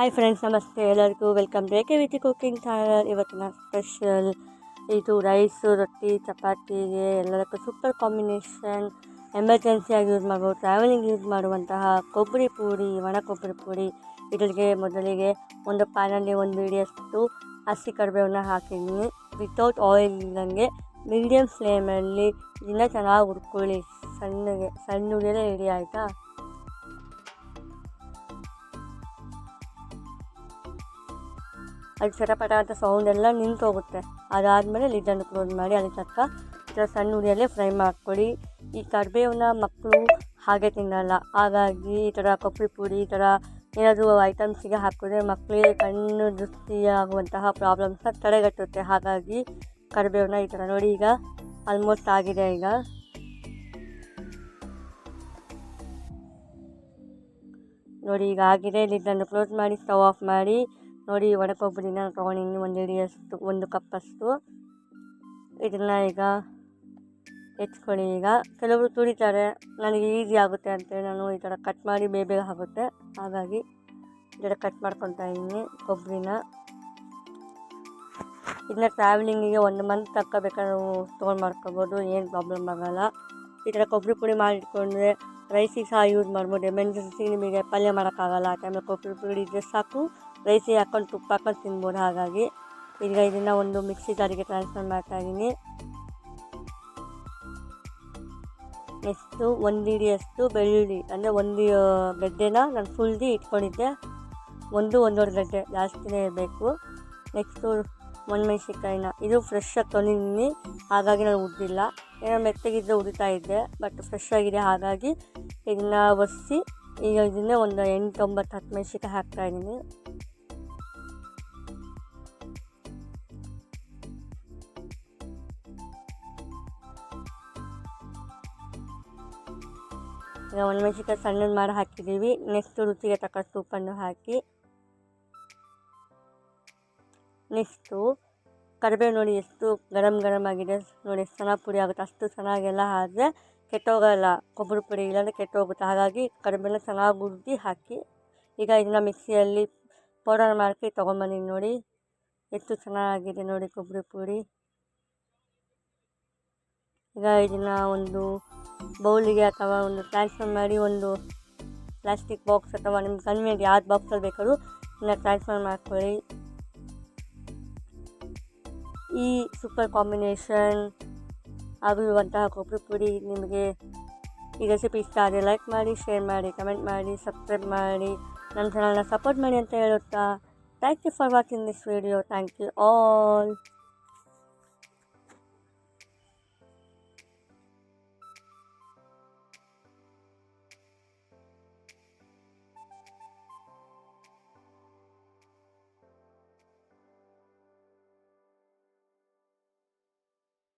Hi friends ನಮಸ್ತೆ ಎಲ್ಲರಿಗೂ. Welcome Rekha with cooking channel ಇವತ್ತಿನ ಸ್ಪೆಷಲ್ ಇದು ರೈಸು ರೊಟ್ಟಿ ಚಪಾತಿಗೆ ಎಲ್ಲದಕ್ಕೂ ಸೂಪರ್ ಕಾಂಬಿನೇಷನ್ ಎಮರ್ಜೆನ್ಸಿಯಾಗಿ ಯೂಸ್ ಮಾಡ್ಬೋದು ಟ್ರಾವೆಲಿಂಗ್ ಯೂಸ್ ಮಾಡುವಂತಹ ಕೊಬ್ಬರಿ ಪೂರಿ ಒಣ ಕೊಬ್ಬರಿ ಪೂರಿ ಇದರಿಗೆ ಮೊದಲಿಗೆ ಒಂದು ಪ್ಯಾನಲ್ಲಿ ಒಂದು ಹಿಡಿಯಷ್ಟು ಹಸಿ ಕರಿಬೇವನ್ನ ಹಾಕಿದ್ದೀನಿ ವಿತೌಟ್ ಆಯಿಲ್ ಇಲ್ಲಂಗೆ ಮೀಡಿಯಮ್ ಫ್ಲೇಮಲ್ಲಿ ಇದನ್ನ ಚೆನ್ನಾಗಿ ಹುರ್ಕೊಳ್ಳಿ. ಸಣ್ಣಗೆ ಸಣ್ಣಗೆ ರೆಡಿ ಆಯಿತಾ? ಅದು ಚಟಪಟ ಅಂತ ಸೌಂಡ್ ಎಲ್ಲ ನಿಂತೋಗುತ್ತೆ. ಅದಾದಮೇಲೆ ಲಿಡ್ಡನ್ನು ಕ್ಲೋಸ್ ಮಾಡಿ ಅದಕ್ಕೆ ತಕ್ಕ ಸಣ್ಣ ಉರಿಯಲ್ಲೇ ಫ್ರೈ ಮಾಡ್ಕೊಳ್ಳಿ. ಈ ಕರಿಬೇವನ್ನ ಮಕ್ಕಳು ಹಾಗೆ ತಿನ್ನಲ್ಲ. ಹಾಗಾಗಿ ಈ ಥರ ಕೊಬ್ಬರಿ ಪುಡಿ, ಈ ಥರ ಏನಾದರೂ ಐಟಮ್ಸಿಗೆ ಹಾಕಿದ್ರೆ ಮಕ್ಕಳಿಗೆ ಕಣ್ಣು ದೃಷ್ಟಿ ಆಗುವಂತಹ ಪ್ರಾಬ್ಲಮ್ಸ್ನ ತಡೆಗಟ್ಟುತ್ತೆ. ಹಾಗಾಗಿ ಕರಿಬೇವನ್ನ ಈ ಥರ ನೋಡಿ, ಈಗ ಆಲ್ಮೋಸ್ಟ್ ಆಗಿದೆ ಈಗ. ನೋಡಿ, ಈಗ ಆಗಿದೆ. ಲಿಡ್ಡನ್ನು ಕ್ಲೋಸ್ ಮಾಡಿ ಸ್ಟವ್ ಆಫ್ ಮಾಡಿ. ನೋಡಿ ಒಣ ಕೊಬ್ಬರಿನ ತೊಗೊಂಡಿನಿ, ಒಂದು ಹಿಡಿಯಷ್ಟು ಒಂದು ಕಪ್ಪಷ್ಟು ಇದನ್ನು ಈಗ ಹೆಚ್ಕೊಳ್ಳಿ. ಈಗ ಕೆಲವರು ತುಳಿತಾರೆ, ನನಗೆ ಈಸಿ ಆಗುತ್ತೆ ಅಂತೇಳಿ ನಾನು ಈ ಥರ ಕಟ್ ಮಾಡಿ ಬೇಗ ಆಗುತ್ತೆ ಹಾಗಾಗಿ ಈ ಕಟ್ ಮಾಡ್ಕೊತಾ ಇದ್ದೀನಿ ಕೊಬ್ಬರಿನ. ಇದನ್ನ ಟ್ರಾವೆಲಿಂಗಿಗೆ ಒಂದು ಮಂತ್ ತಕ್ಕಬೇಕಾದ್ರೆ ತೊಗೊಂಡು ಮಾಡ್ಕೊಬೋದು, ಏನು ಪ್ರಾಬ್ಲಮ್ ಆಗೋಲ್ಲ. ಈ ಥರ ಕೊಬ್ಬರಿ ಪುಡಿ ಮಾಡಿಟ್ಕೊಂಡ್ರೆ ರೈಸಿಗೆ ಸಹ ಯೂಸ್ ಮಾಡ್ಬೋದು. ಎಮರ್ಜೆನ್ಸಿ ನಿಮಗೆ ಪಲ್ಯ ಮಾಡೋಕ್ಕಾಗಲ್ಲ, ಆ ಟೈಮಲ್ಲಿ ಕೊಬ್ಬರಿ ಪುಡಿ ಇದ್ದರೆ ಸಾಕು. ರೈಸಿಗೆ ಹಾಕ್ಕೊಂಡು ತುಪ್ಪ ಹಾಕ್ಕೊಂಡು ತಿನ್ಬೋದು ಹಾಗಾಗಿ. ಈಗ ಇದನ್ನು ಒಂದು ಮಿಕ್ಸಿ ಜಾರಿಗೆ ಟ್ರಾನ್ಸ್ಫರ್ ಮಾಡ್ತಾಯಿದ್ದೀನಿ ನೆಕ್ಸ್ಟು ಒಂದು ಹಿಡಿಯಷ್ಟು ಬೆಳ್ಳುಳ್ಳಿ, ಅಂದರೆ ಒಂದು ಗಡ್ಡೆನ ನಾನು ಫುಲ್ದಿ ಇಟ್ಕೊಂಡಿದ್ದೆ. ಒಂದು, ಒಂದೂವರೆ ಗಡ್ಡೆ ಜಾಸ್ತಿನೇ ಇರಬೇಕು. ನೆಕ್ಸ್ಟು ಒಣಮೆಣ್ಸಿನ್ಕಾಯಿನ ಇದು ಫ್ರೆಶ್ ಆಗಿ ತಂದಿದ್ದೀನಿ. ಹಾಗಾಗಿ ನಾನು ಉದ್ದಿಲ್ಲ. ಏನೋ ಮೆತ್ತಗಿದ್ದರೆ ಉರಿತಾ ಇದ್ದೆ ಬಟ್ ಫ್ರೆಶ್ ಆಗಿದೆ. ಹಾಗಾಗಿ ಇದನ್ನ ಒರೆಸಿ ಈಗ ಇದನ್ನೇ ಒಂದು ಎಂಟು ಒಂಬತ್ತು ಹತ್ತು ಹಾಕ್ತಾ ಇದ್ದೀನಿ. ಈಗ ಒಣಮೆಣ್ಸಿನ್ಕಾಯಿ ಸಣ್ಣದು ಮಾಡಿ ಹಾಕಿದ್ದೀವಿ. ನೆಕ್ಸ್ಟ್ ರುಚಿಗೆ ತಕ್ಕಷ್ಟು ಸೂಪನ್ನು ಹಾಕಿ ನೆಕ್ಸ್ಟು ಕರಿಬೇವು ನೋಡಿ ಎಷ್ಟು ಗರಂ ಗರಮ್ ಆಗಿದೆ. ನೋಡಿ ಎಷ್ಟು ಚೆನ್ನಾಗಿ ಪುಡಿ ಆಗುತ್ತೆ. ಅಷ್ಟು ಚೆನ್ನಾಗೆಲ್ಲ ಆದರೆ ಕೆಟ್ಟೋಗಲ್ಲ. ಕೊಬ್ಬರಿ ಪುಡಿ ಇಲ್ಲಾಂದರೆ ಕೆಟ್ಟೋಗುತ್ತೆ. ಹಾಗಾಗಿ ಕರಿಬೇವನ್ನ ಚೆನ್ನಾಗಿ ಹುರ್ದು ಹಾಕಿ ಈಗ ಇದನ್ನ ಮಿಕ್ಸಿಯಲ್ಲಿ ಪೌಡರ್ ಮಾಡಿ ತೊಗೊಂಬಂದಿನಿ ನೋಡಿ. ಎಷ್ಟು ಚೆನ್ನಾಗಿದೆ ನೋಡಿ ಕೊಬ್ಬರಿ ಪುಡಿ. ಈಗ ಇದನ್ನು ಒಂದು ಬೌಲಿಗೆ ಅಥವಾ ಒಂದು ಟ್ರಾನ್ಸ್ಫರ್ ಮಾಡಿ ಒಂದು ಪ್ಲಾಸ್ಟಿಕ್ ಬಾಕ್ಸ್ ಅಥವಾ ನಿಮ್ಮ ಕನ್ವೀನಿಯಂಟ್ ಯಾವ್ದು ಬಾಕ್ಸಲ್ಲಿ ಬೇಕಾದ್ರೂ ಇದನ್ನ ಟ್ರಾನ್ಸ್ಫರ್ ಮಾಡ್ಕೊಳ್ಳಿ. ಈ ಸೂಪರ್ ಕಾಂಬಿನೇಷನ್ ಆಗಿರುವಂತಹ ಕೊಬ್ಬರಿ ಪುಡಿ ನಿಮಗೆ ಈ ರೆಸಿಪಿ ಇಷ್ಟ ಆದರೆ ಲೈಕ್ ಮಾಡಿ ಶೇರ್ ಮಾಡಿ ಕಮೆಂಟ್ ಮಾಡಿ ಸಬ್ಸ್ಕ್ರೈಬ್ ಮಾಡಿ ನನ್ನ ಚಾನಲ್ನ ಸಪೋರ್ಟ್ ಮಾಡಿ ಅಂತ ಹೇಳುತ್ತಾ thank you for watching this video thank you all